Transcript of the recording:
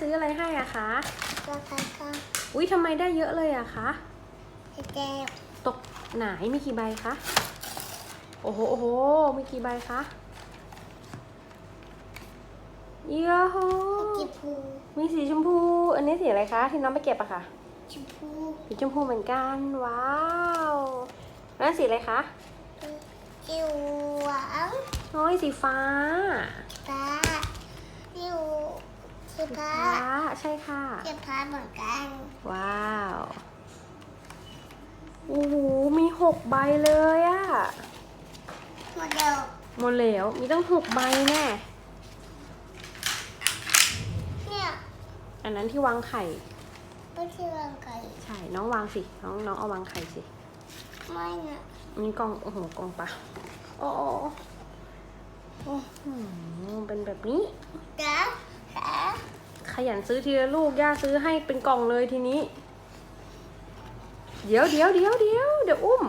ซื้ออะไรให้อะคะก็ก็ก็อุ้ยทำไมได้เยอะเลยอะคะแก้วตกไหนมีกี่ใบคะโอ้โหโอ้โหมีกี่ใบคะเยอะโหจิพูมีสีชมพู อันนี้สีอะไรคะ ที่น้องไปเก็บอะค่ะจิพูสีชมพูเหมือนกัน ว้าวแล้วสีอะไรคะจิวหวางโอ้ยสีฟ้าตาจิว สิสีพ้าฟ้าใช่ค่ะสิพ้าเหมือนกัน ว้าว โอ้โห มีหกใบเลยอะโมเดลหมดแล้ว มีตั้งหกใบแน่เนี่ยอันนั้นที่วางไข่ ไม่ใช่วางไก่ใช่ น้องวางสิ น้องน้องเอาวางไข่สิไม่นะอันนี้กล่อง โอ้โห กล่องปลาโอ้โหโอ้โหเป็นแบบนี้ตาตาข ยันซื้อทีละลูก ย่าซื้อให้เป็นกล่องเลยทีนี้ เดี๋ยวเดี๋ยวเดี๋ยวเดี๋ยวเดี๋ยวอุ้ม